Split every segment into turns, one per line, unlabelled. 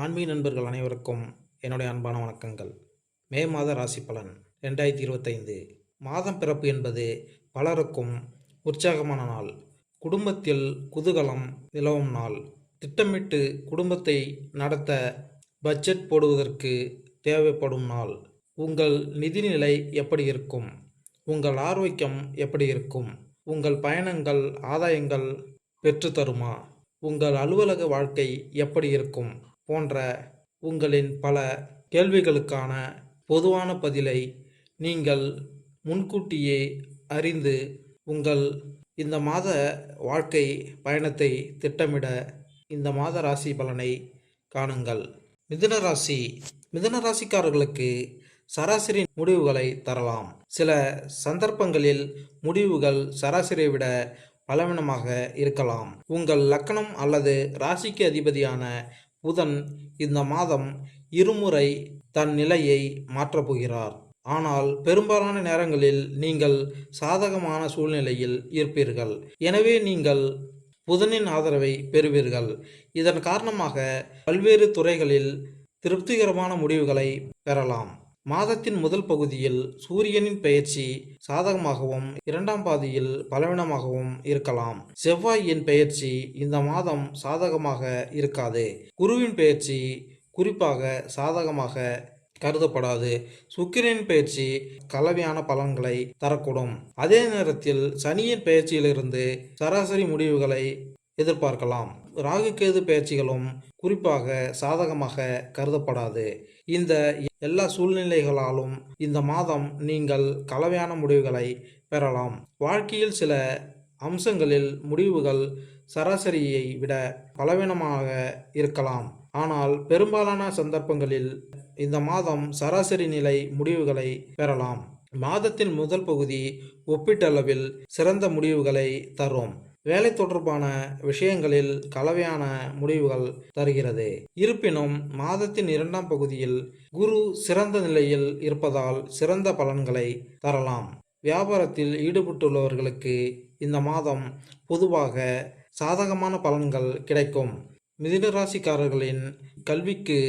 ஆன்மீக நண்பர்கள் அனைவருக்கும் என்னுடைய அன்பான வணக்கங்கள். மே மாத ராசி பலன் ரெண்டாயிரத்தி இருபத்தைந்து. மாதம் பிறப்பு என்பது பலருக்கும் உற்சாகமான நாள். குடும்பத்தில் குதூகலம் நிலவும் நாள். திட்டமிட்டு குடும்பத்தை நடத்த பட்ஜெட் போடுவதற்கு தேவைப்படும் நாள். உங்கள் நிதிநிலை எப்படி இருக்கும்? உங்கள் ஆரோக்கியம் எப்படி இருக்கும்? உங்கள் பயணங்கள் ஆதாயங்கள் பெற்று தருமா? உங்கள் அலுவலக வாழ்க்கை எப்படி இருக்கும்? போன்ற உங்களின் பல கேள்விகளுக்கான பொதுவான பதிலை நீங்கள் முன்கூட்டியே அறிந்து உங்கள் இந்த மாத வாழ்க்கை பயணத்தை திட்டமிட இந்த மாத ராசி பலனை காணுங்கள். மிதுன ராசி மிதுன ராசிக்காரர்களுக்கு சராசரி முடிவுகளை தரலாம். சில சந்தர்ப்பங்களில் முடிவுகள் சராசரியை விட பலவீனமாக இருக்கலாம். உங்கள் லக்கணம் அல்லது ராசிக்கு அதிபதியான புதன் இந்த மாதம் இருமுறை தன் நிலையை மாற்றப்போகிறார். ஆனால் பெரும்பாலான நேரங்களில் நீங்கள் சாதகமான சூழ்நிலையில் இருப்பீர்கள். எனவே நீங்கள் புதனின் ஆதரவை பெறுவீர்கள். இதன் காரணமாக பல்வேறு துறைகளில் திருப்திகரமான முடிவுகளை பெறலாம். மாதத்தின் முதல் பகுதியில் சூரியனின் பெயர்ச்சி சாதகமாகவும் இரண்டாம் பாதியில் பலவீனமாகவும் இருக்கலாம். செவ்வாயின் பெயர்ச்சி இந்த மாதம் சாதகமாக இருக்காது. குருவின் பெயர்ச்சி குறிப்பாக சாதகமாக கருதப்படாது. சுக்கிரனின் பயிற்சி கலவையான பலன்களை தரக்கூடும். அதே நேரத்தில் சனியின் பயிற்சியிலிருந்து சராசரி முடிவுகளை எதிர்பார்க்கலாம். ராகு கேது பயிற்சிகளும் குறிப்பாக சாதகமாக கருதப்படாது. இந்த எல்லா சூழ்நிலைகளாலும் இந்த மாதம் நீங்கள் கலவையான முடிவுகளை பெறலாம். வாழ்க்கையில் சில அம்சங்களில் முடிவுகள் சராசரியை விட பலவீனமாக இருக்கலாம். ஆனால் பெரும்பாலான சந்தர்ப்பங்களில் இந்த மாதம் சராசரி நிலை முடிவுகளை பெறலாம். மாதத்தின் முதல் பகுதி ஒப்பீட்டளவில் சிறந்த முடிவுகளை தரும். வேலை தொடர்பான விஷயங்களில் கலவையான முடிவுகள் தருகிறது. இருப்பினும் மாதத்தின் இரண்டாம் பகுதியில் குரு சிறந்த நிலையில் இருப்பதால் சிறந்த பலன்களை தரலாம். வியாபாரத்தில் ஈடுபட்டுள்ளவர்களுக்கு இந்த மாதம் பொதுவாக சாதகமான பலன்கள் கிடைக்கும். மிதுனராசிக்காரர்களின் கல்விக்கு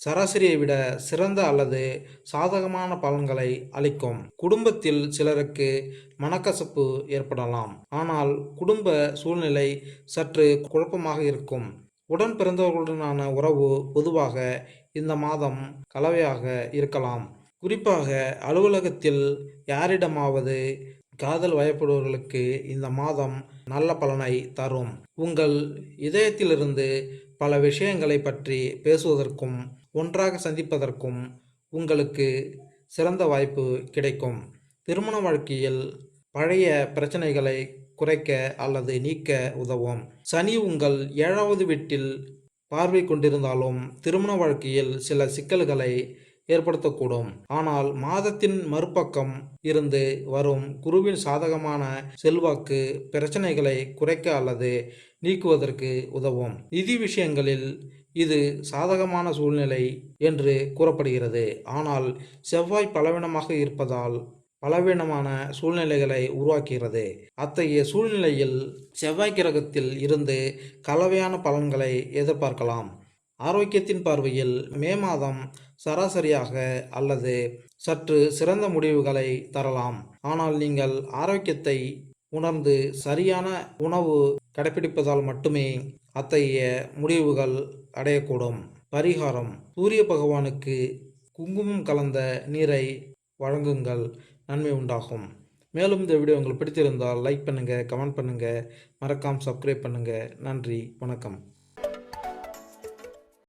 சராசரியை விட சிறந்த அல்லது சாதகமான பலன்களை அளிக்கும். குடும்பத்தில் சிலருக்கு மனக்கசப்பு ஏற்படலாம். ஆனால் குடும்ப சூழ்நிலை சற்று குழப்பமாக இருக்கும். உடன் பிறந்தவர்களுடனான உறவு பொதுவாக இந்த மாதம் கலவையாக இருக்கலாம். குறிப்பாக அலுவலகத்தில் யாரிடமாவது காதல் வயப்படுபவர்களுக்கு இந்த மாதம் நல்ல பலனை தரும். உங்கள் இதயத்திலிருந்து பல விஷயங்களை பற்றி பேசுவதற்கும் ஒன்றாக சந்திப்பதற்கும் உங்களுக்கு சிறந்த வாய்ப்பு கிடைக்கும். திருமண வாழ்க்கையில் பழைய பிரச்சனைகளை குறைக்க அல்லது நீக்க உதவும். சனி உங்கள் ஏழாவது வீட்டில் பார்வை கொண்டிருந்தாலும் திருமண வாழ்க்கையில் சில சிக்கல்களை ஏற்படுத்தக்கூடும். ஆனால் மாதத்தின் மறுபக்கம் இருந்து வரும் குருவின் சாதகமான செல்வாக்கு பிரச்சனைகளை குறைக்க அல்லது நீக்குவதற்கு உதவும். நிதி விஷயங்களில் இது சாதகமான சூழ்நிலை என்று கூறப்படுகிறது. ஆனால் செவ்வாய் பலவீனமாக இருப்பதால் பலவீனமான சூழ்நிலைகளை உருவாக்குகிறது. அத்தகைய சூழ்நிலையில் செவ்வாய் கிரகத்தில் இருந்து கலவையான பலன்களை எதிர்பார்க்கலாம். ஆரோக்கியத்தின் பார்வையில் மே மாதம் சராசரியாக அல்லது சற்று சிறந்த முடிவுகளை தரலாம். ஆனால் நீங்கள் ஆரோக்கியத்தை உணர்ந்து சரியான உணவு கடைபிடிப்பதால் மட்டுமே அத்தகைய முடிவுகள் அடையக்கூடும். பரிகாரம். சூரிய பகவானுக்கு குங்குமம் கலந்த நீரை வழங்குங்கள். நன்மை உண்டாகும். மேலும் இந்த வீடியோ உங்களுக்கு பிடித்திருந்தால் லைக் பண்ணுங்கள் கமெண்ட் பண்ணுங்கள் மறக்காமல் சப்ஸ்கிரைப் பண்ணுங்கள் நன்றி. வணக்கம்.